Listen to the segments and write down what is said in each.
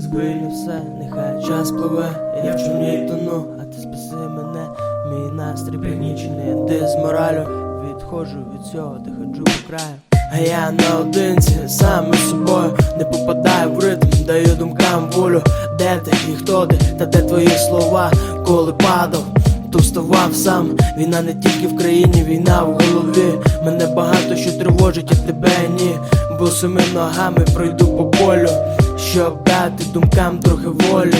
Зупини все, нехай час пливе, я в човні тону, а ти спаси мене, мій настрій пригнічений, ти з моралю відходжу від цього, ти ходжу по краю. А я наодинці, сам із собою не попадаю в ритм, даю думкам волю, де ти і хто ти, та де твої слова, коли падав. То вставав сам, війна не тільки в країні, війна в голові. Мене багато що тривожить, а тебе ні. Босими ногами пройду по полю, щоб дати думкам трохи волі.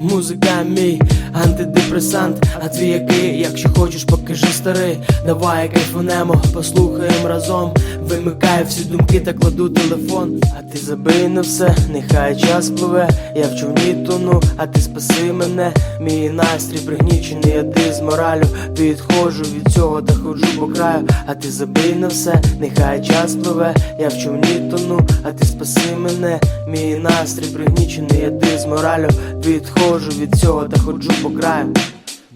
Музика мій антидепресант, а твій який, якщо хочеш, покажи старий. Давай кайфанемо, послухаємо разом. Вимикаю всі думки та кладу телефон. А ти забий на все, нехай час пливе. Я в човні тону, а ти спаси мене. Мій настрій пригнічений, а ти з моралю Відходжу від цього та ходжу по краю. А ти забий на все, нехай час пливе. Я в човні тону, а ти спаси мене. Мій настрій пригнічений, а ти з моралю Відходжу від цього та ходжу по краю.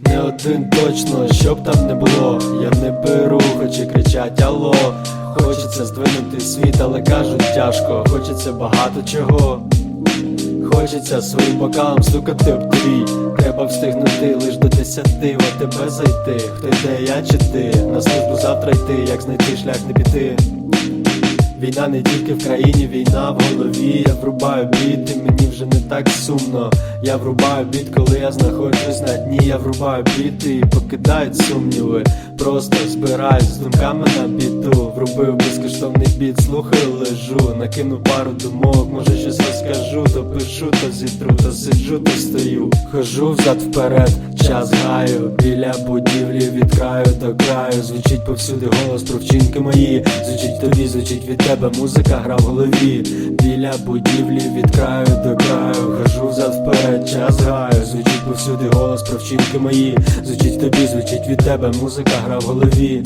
Не один точно, щоб там не було, я не беру, хоч і кричать алло. Хочеться здвинути світ, але кажуть тяжко, хочеться багато чого. Хочеться своїм бокалом стукати об твій Треба встигнути лиш до десяти, в тебе зайти. Хто йде, я чи ти? На службу завтра йти, як знайти шлях не піти. Війна не тільки в країні, війна в голові. Я врубаю біт, і мені вже не так сумно. Я врубаю біт, коли я знаходжусь на дні. Я врубаю біт і покидають сумніви. Просто збираюсь з думками на біду. Врубив безкоштовний біт, слухаю, лежу. Накину пару думок, може щось розкажу, то пишу, то зітру, то сиджу, то стою. Хожу взад вперед, час гаю. Біля будівлі від краю до краю. Звучить повсюди голос про вчинки мої. Звучить тобі, звучить від тебе, музика гра в голові. Біля будівлі від краю до краю. Хожу взад вперед, час гаю. Звучить повсюди голос про вчинки мої. Звучить тобі, звучить від тебе, музика гра в голові.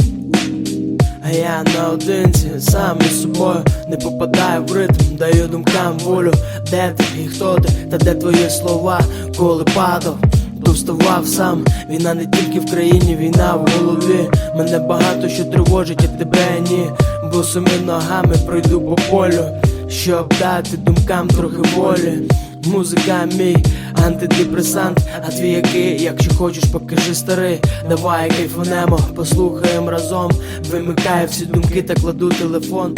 А я наодинці, сам із собою не попадаю в ритм, даю думкам волю, де ти і хто ти, та де твої слова, коли падав, то вставав сам. Війна не тільки в країні, війна в голові. Мене багато що тривожить, а тебе ні. Босими ногами пройду по полю, щоб дати думкам трохи волі. Музика мій антидепресант, а твій який, якщо хочеш, покажи старий. Давай кайфунемо, послухаємо разом. Вимикаю всі думки та кладу телефон.